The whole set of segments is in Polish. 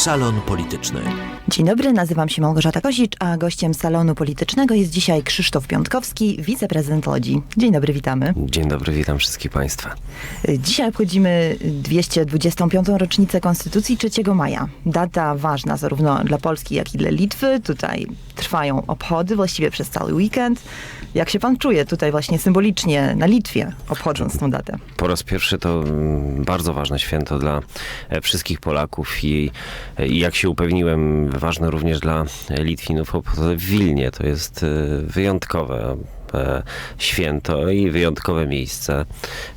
Salon Polityczny. Dzień dobry, nazywam się Małgorzata Kozicz, a gościem salonu politycznego jest dzisiaj Krzysztof Piątkowski, wiceprezydent Łodzi. Dzień dobry, witamy. Dzień dobry, witam wszystkich Państwa. Dzisiaj obchodzimy 225. rocznicę Konstytucji 3 maja. Data ważna zarówno dla Polski, jak i dla Litwy. Tutaj trwają obchody właściwie przez cały weekend. Jak się pan czuje tutaj właśnie symbolicznie na Litwie, obchodząc tą datę? Po raz pierwszy to mm, bardzo ważne święto dla e, wszystkich Polaków i, e, i jak się upewniłem, ważne również dla Litwinów. W Wilnie to jest e, wyjątkowe święto i wyjątkowe miejsce.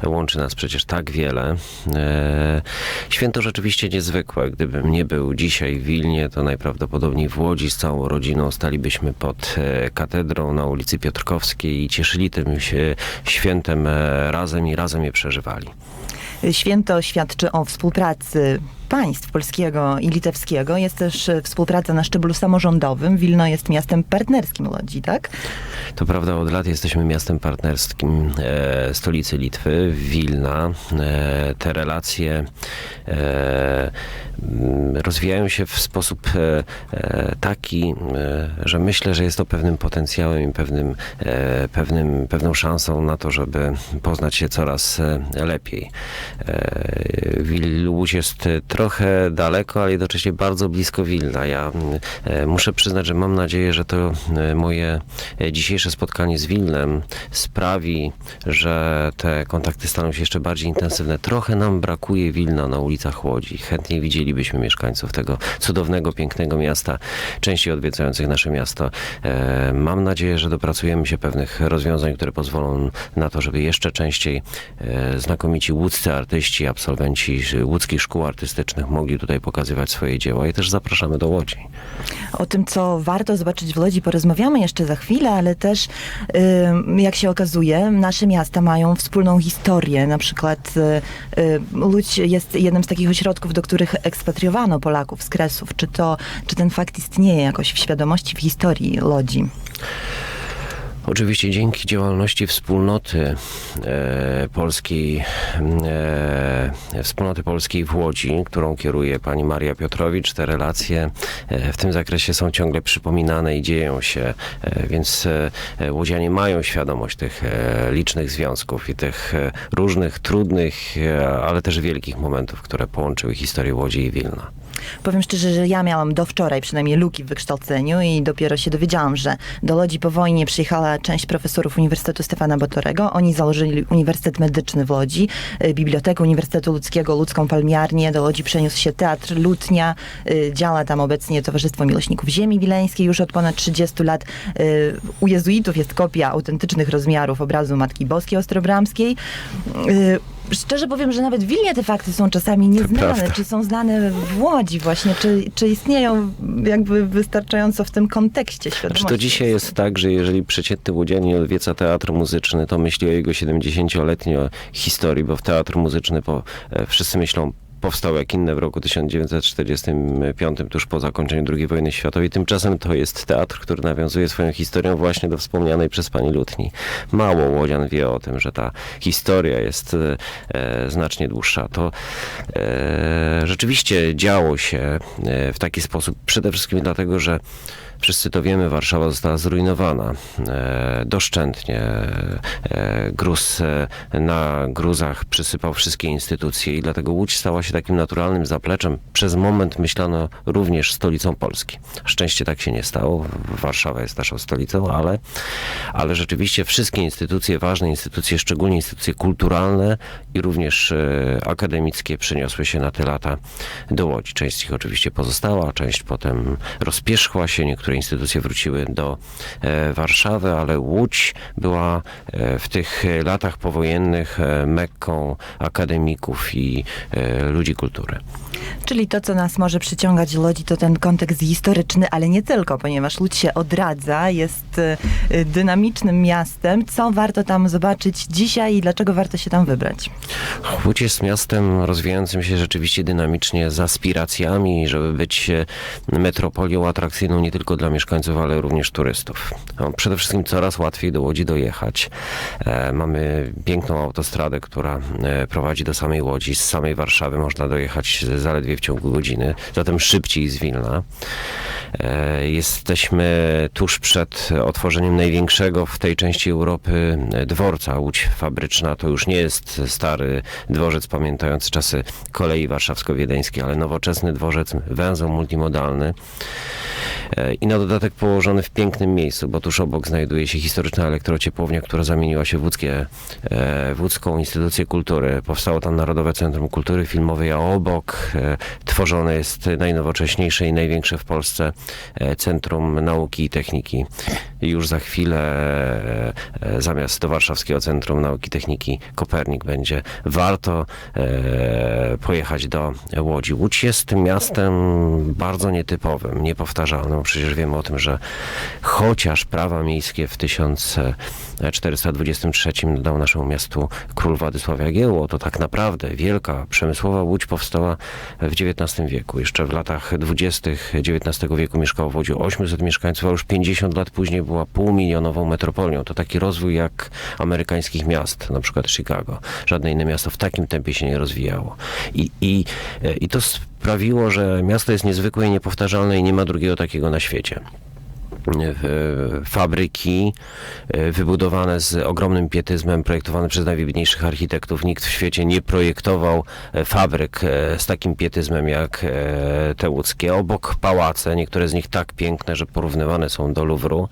Łączy nas przecież tak wiele. E, Święto rzeczywiście niezwykłe. Gdybym nie był dzisiaj w Wilnie, to najprawdopodobniej w Łodzi z całą rodziną stalibyśmy pod e, katedrą na ulicy Piotrkowskiej i cieszyli tym się świętem e, razem i razem je przeżywali. Święto świadczy o współpracy państw polskiego i litewskiego. Jest też e, współpraca na szczeblu samorządowym. Wilno jest miastem partnerskim Łodzi, tak? To prawda, od lat jesteśmy miastem partnerskim e, stolicy Litwy, Wilna. E, te relacje e, rozwijają się w sposób e, e, taki, e, że myślę, że jest to pewnym potencjałem i pewnym, e, pewnym, pewną szansą na to, żeby poznać się coraz e, lepiej. E, jest e, trochę daleko, ale jednocześnie bardzo blisko Wilna. Ja e, muszę przyznać, że mam nadzieję, że to e, moje e, dzisiejsze spotkanie z Wilnem sprawi, że te kontakty staną się jeszcze bardziej intensywne. Trochę nam brakuje Wilna na ulicach Łodzi. Chętnie widzielibyśmy mieszkańców tego cudownego, pięknego miasta, częściej odwiedzających nasze miasto. Mam nadzieję, że dopracujemy się pewnych rozwiązań, które pozwolą na to, żeby jeszcze częściej znakomici łódzcy artyści, absolwenci łódzkich szkół artystycznych mogli tutaj pokazywać swoje dzieła i też zapraszamy do Łodzi. O tym, co warto zobaczyć w Łodzi, porozmawiamy jeszcze za chwilę, ale też, jak się okazuje, nasze miasta mają wspólną historię. Na przykład y, y, Łódź jest jednym z takich ośrodków, do których ekspatriowano Polaków z Kresów. Czy, to, czy ten fakt istnieje jakoś w świadomości, w historii Łodzi? Oczywiście dzięki działalności wspólnoty e, polskiej, e, wspólnoty polskiej w Łodzi, którą kieruje pani Maria Piotrowicz, te relacje e, w tym zakresie są ciągle przypominane i dzieją się, e, więc e, łodzianie mają świadomość tych e, licznych związków i tych e, różnych, trudnych, e, ale też wielkich momentów, które połączyły historię Łodzi i Wilna. Powiem szczerze, że ja miałam do wczoraj przynajmniej luki w wykształceniu i dopiero się dowiedziałam, że do Łodzi po wojnie przyjechała część profesorów Uniwersytetu Stefana Batorego. Oni założyli Uniwersytet Medyczny w Łodzi, y, Bibliotekę Uniwersytetu Ludzkiego, Ludzką Palmiarnię. Do Łodzi przeniósł się Teatr Lutnia. y, Działa tam obecnie Towarzystwo Miłośników Ziemi Wileńskiej już od ponad 30 lat. Y, U jezuitów jest kopia autentycznych rozmiarów obrazu Matki Boskiej Ostrobramskiej. Szczerze powiem, że nawet w Wilnie te fakty są czasami nieznane. Czy są znane w Łodzi właśnie? Czy, czy istnieją jakby wystarczająco w tym kontekście Czy świadomości? to dzisiaj jest tak, że jeżeli przeciętny łodzianin odwiedza teatr muzyczny, to myśli o jego 70-letniej historii, bo w teatr muzyczny po, e, wszyscy myślą powstał jak inne w roku 1945, tuż po zakończeniu II wojny światowej. Tymczasem to jest teatr, który nawiązuje swoją historią właśnie do wspomnianej przez pani Lutni. Mało łodzian wie o tym, że ta historia jest e, e, znacznie dłuższa. To e, rzeczywiście działo się e, w taki sposób, przede wszystkim dlatego, że Wszyscy to wiemy, Warszawa została zrujnowana e, doszczętnie. E, gruz e, na gruzach przysypał wszystkie instytucje i dlatego Łódź stała się takim naturalnym zapleczem. Przez moment myślano również stolicą Polski. Szczęście tak się nie stało. Warszawa jest naszą stolicą, ale, ale rzeczywiście wszystkie instytucje, ważne instytucje, szczególnie instytucje kulturalne i również akademickie przeniosły się na te lata do Łodzi. Część z nich oczywiście pozostała, część potem rozpierzchła się, niektóre instytucje wróciły do e, Warszawy, ale Łódź była e, w tych latach powojennych e, mekką akademików i ludzi kultury. Czyli to, co nas może przyciągać Łodzi, to ten kontekst historyczny, ale nie tylko, ponieważ Łódź się odradza, jest dynamicznym miastem. Co warto tam zobaczyć dzisiaj i dlaczego warto się tam wybrać? Łódź jest miastem rozwijającym się rzeczywiście dynamicznie z aspiracjami, żeby być metropolią atrakcyjną nie tylko dla mieszkańców, ale również turystów. No, przede wszystkim coraz łatwiej do Łodzi dojechać. E, mamy piękną autostradę, która e, prowadzi do samej Łodzi. Z samej Warszawy można dojechać zaledwie w ciągu godziny, zatem szybciej z Wilna. E, Jesteśmy tuż przed otworzeniem największego w tej części Europy dworca. Łódź fabryczna to już nie jest stary dworzec pamiętający czasy kolei warszawsko-wiedeńskiej, ale nowoczesny dworzec, węzeł multimodalny. E, I na dodatek położony w pięknym miejscu, bo tuż obok znajduje się historyczna elektrociepłownia, która zamieniła się w, łódzkie, e, w łódzką instytucję kultury. Powstało tam Narodowe Centrum Kultury Filmowej, a obok e, tworzone jest najnowocześniejsze i największe w Polsce Centrum Nauki i Techniki. Już za chwilę zamiast do Warszawskiego Centrum Nauki i Techniki Kopernik będzie warto pojechać do Łodzi. Łódź jest miastem bardzo nietypowym, niepowtarzalnym. Przecież wiemy o tym, że chociaż prawa miejskie w 1423 dał naszemu miastu król Władysław Jagiełło, to tak naprawdę wielka przemysłowa Łódź powstała w XIX wieku. Jeszcze w latach 20. XIX wieku mieszkało w Łodzi 800 mieszkańców, a już 50 lat później była półmilionową metropolią. To taki rozwój jak amerykańskich miast, na przykład Chicago. Żadne inne miasto w takim tempie się nie rozwijało. I, i, i to sprawiło, że miasto jest niezwykłe i niepowtarzalne i nie ma drugiego takiego na świecie fabryki e, wybudowane z ogromnym pietyzmem, projektowane przez najwybitniejszych architektów. Nikt w świecie nie projektował e, fabryk e, z takim pietyzmem jak e, te łódzkie. Obok pałace, niektóre z nich tak piękne, że porównywane są do Luwru.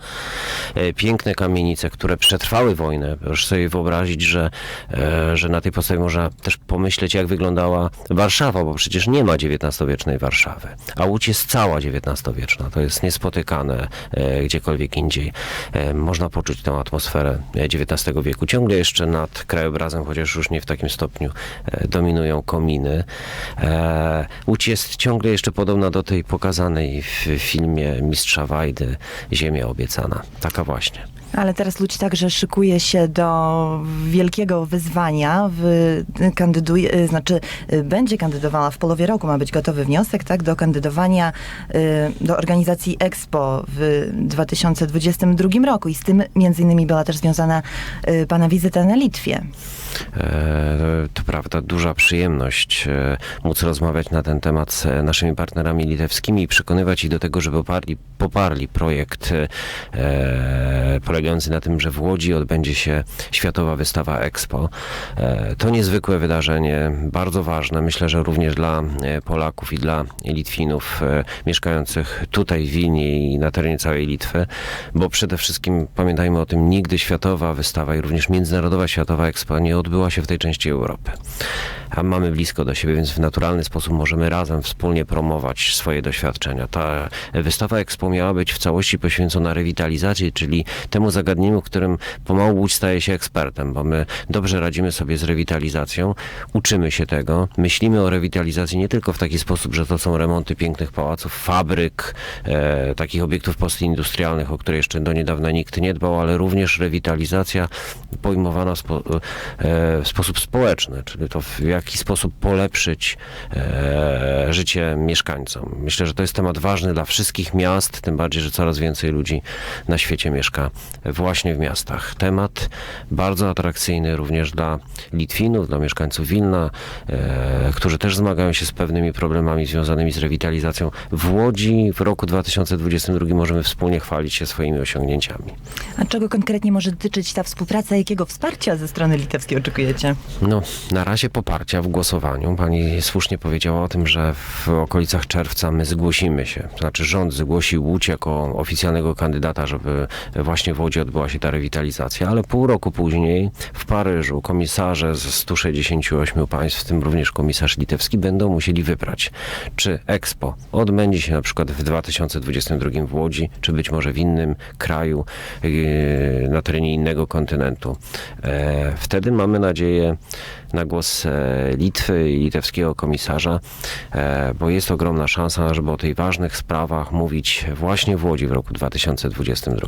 E, Piękne kamienice, które przetrwały wojnę. Proszę sobie wyobrazić, że, e, że na tej podstawie można też pomyśleć, jak wyglądała Warszawa, bo przecież nie ma XIX-wiecznej Warszawy. A Łódź jest cała XIX-wieczna. To jest niespotykane e, gdziekolwiek indziej. E, Można poczuć tę atmosferę e, XIX wieku. Ciągle jeszcze nad krajobrazem, chociaż już nie w takim stopniu, e, dominują kominy. E, Łódź jest ciągle jeszcze podobna do tej pokazanej w filmie Mistrza Wajdy Ziemia obiecana. Taka właśnie. Ale teraz Łódź także szykuje się do wielkiego wyzwania. W, kandyduje, y, znaczy y, będzie kandydowała w połowie roku, ma być gotowy wniosek, tak, do kandydowania y, do organizacji Expo w 2022 roku i z tym między innymi była też związana pana wizyta na Litwie. E, To prawda, duża przyjemność e, móc rozmawiać na ten temat z naszymi partnerami litewskimi i przekonywać ich do tego, żeby poparli, poparli projekt e, polegający na tym, że w Łodzi odbędzie się Światowa Wystawa Expo. E, To niezwykłe wydarzenie, bardzo ważne, myślę, że również dla e, Polaków i dla Litwinów e, mieszkających tutaj w Wilnie i na terenie całej Litwy, bo przede wszystkim pamiętajmy o tym, nigdy Światowa Wystawa i również Międzynarodowa Światowa Expo nie odbyła się w tej części Europy. A mamy blisko do siebie, więc w naturalny sposób możemy razem wspólnie promować swoje doświadczenia. Ta wystawa Expo miała być w całości poświęcona rewitalizacji, czyli temu zagadnieniu, w którym pomału Łódź staje się ekspertem, bo my dobrze radzimy sobie z rewitalizacją, uczymy się tego, myślimy o rewitalizacji nie tylko w taki sposób, że to są remonty pięknych pałaców, fabryk, e, takich obiektów postindustrialnych, o które jeszcze do niedawna nikt nie dbał, ale również rewitalizacja pojmowana w, spo, e, w sposób społeczny, czyli to w jaki sposób polepszyć e, życie mieszkańcom. Myślę, że to jest temat ważny dla wszystkich miast, tym bardziej, że coraz więcej ludzi na świecie mieszka właśnie w miastach. Temat bardzo atrakcyjny również dla Litwinów, dla mieszkańców Wilna, e, którzy też zmagają się z pewnymi problemami związanymi z rewitalizacją. W Łodzi w roku 2022 możemy wspólnie chwalić się swoimi osiągnięciami. A czego konkretnie może dotyczyć ta współpraca? Jakiego wsparcia ze strony litewskiej oczekujecie? No, na razie poparcia w głosowaniu. Pani słusznie powiedziała o tym, że w okolicach czerwca my zgłosimy się. To znaczy rząd zgłosił Łódź jako oficjalnego kandydata, żeby właśnie w Łodzi odbyła się ta rewitalizacja, ale pół roku później w Paryżu komisarze z 168 państw, w tym również komisarz litewski, będą musieli wybrać, czy Expo odbędzie się na przykład w 2022 w Łodzi, czy być może w innym kraju yy, na terenie innego kontynentu. E, Wtedy mamy nadzieję na głos e, Litwy i litewskiego komisarza, e, bo jest ogromna szansa, żeby o tych ważnych sprawach mówić właśnie w Łodzi w roku 2022.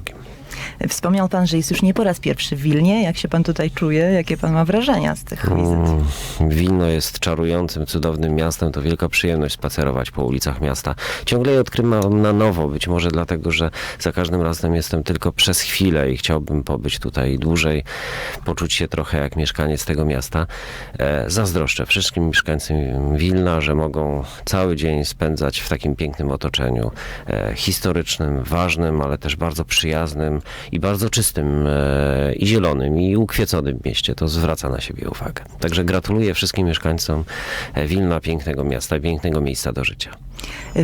Wspomniał pan, że jest już nie po raz pierwszy w Wilnie. Jak się pan tutaj czuje? Jakie pan ma wrażenia z tych wizyt? Mm, Wilno jest czarującym, cudownym miastem. To wielka przyjemność spacerować po ulicach miasta. Ciągle je odkrywam na nowo, być może dlatego, że za każdym razem jestem tylko przez chwilę i chciałbym pobyć tutaj dłużej, poczuć się trochę jak mieszkaniec tego miasta. E, zazdroszczę wszystkim mieszkańcom Wilna, że mogą cały dzień spędzać w takim pięknym otoczeniu e, historycznym, ważnym, ale też bardzo przyjaznym i bardzo czystym e, i zielonym i ukwieconym mieście. To zwraca na siebie uwagę. Także gratuluję wszystkim mieszkańcom e, Wilna, pięknego miasta, pięknego miejsca do życia.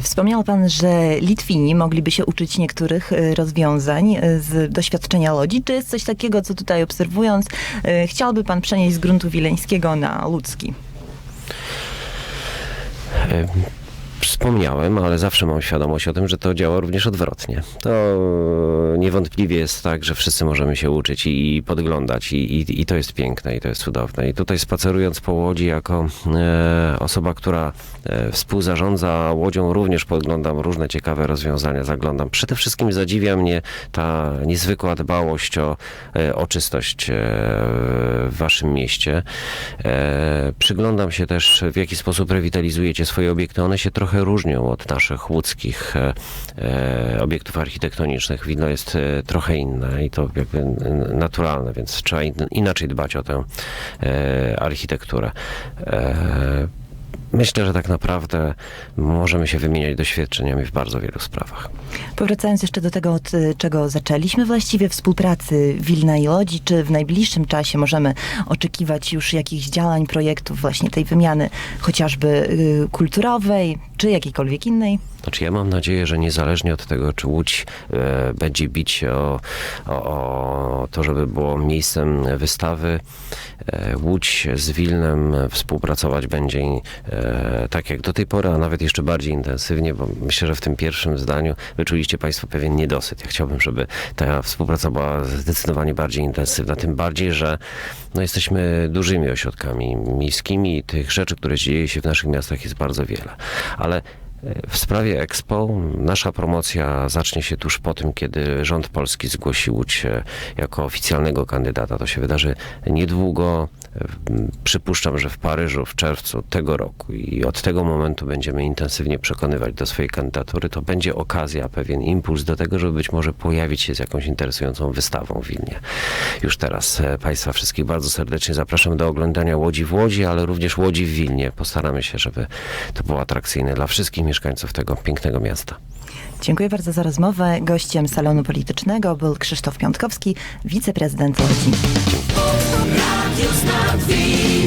Wspomniał pan, że Litwini mogliby się uczyć niektórych e, rozwiązań e, z doświadczenia Lodzi. Czy jest coś takiego, co tutaj obserwując, e, chciałby pan przenieść z gruntu wileńskiego na ludzki? Wspomniałem, ale zawsze mam świadomość o tym, że to działa również odwrotnie. To niewątpliwie jest tak, że wszyscy możemy się uczyć i, i podglądać, i, i, i to jest piękne, i to jest cudowne. I tutaj spacerując po łodzi, jako e, osoba, która e, współzarządza łodzią, również podglądam różne ciekawe rozwiązania, zaglądam. Przede wszystkim zadziwia mnie ta niezwykła dbałość o, e, o czystość e, w waszym mieście. E, przyglądam się też, w jaki sposób rewitalizujecie swoje obiekty. One się trochę różnią od naszych łódzkich e, e, obiektów architektonicznych. Wilno jest e, trochę inne i to jakby naturalne, więc trzeba in, inaczej dbać o tę architekturę. Myślę, że tak naprawdę możemy się wymieniać doświadczeniami w bardzo wielu sprawach. Powracając jeszcze do tego, od y, czego zaczęliśmy właściwie współpracy Wilna i Lodzi, czy w najbliższym czasie możemy oczekiwać już jakichś działań, projektów właśnie tej wymiany, chociażby y, kulturowej, czy jakiejkolwiek innej? Znaczy ja mam nadzieję, że niezależnie od tego, czy Łódź e, będzie bić o, o, o to, żeby było miejscem wystawy, e, Łódź z Wilnem współpracować będzie e, tak jak do tej pory, a nawet jeszcze bardziej intensywnie, bo myślę, że w tym pierwszym zdaniu wyczuliście Państwo pewien niedosyt. Ja chciałbym, żeby ta współpraca była zdecydowanie bardziej intensywna, tym bardziej, że no, jesteśmy dużymi ośrodkami miejskimi i tych rzeczy, które dzieje się w naszych miastach jest bardzo wiele. Ale w sprawie Expo nasza promocja zacznie się tuż po tym, kiedy rząd polski zgłosi Łódź jako oficjalnego kandydata. To się wydarzy niedługo. Przypuszczam, że w Paryżu w czerwcu tego roku i od tego momentu będziemy intensywnie przekonywać do swojej kandydatury. To będzie okazja, pewien impuls do tego, żeby być może pojawić się z jakąś interesującą wystawą w Wilnie. Już teraz e, Państwa wszystkich bardzo serdecznie zapraszam do oglądania Łodzi w Łodzi, ale również Łodzi w Wilnie. Postaramy się, żeby to było atrakcyjne dla wszystkich mieszkańców tego pięknego miasta. Dziękuję bardzo za rozmowę. Gościem salonu politycznego był Krzysztof Piątkowski, wiceprezydent Łodzi. you's not feeling.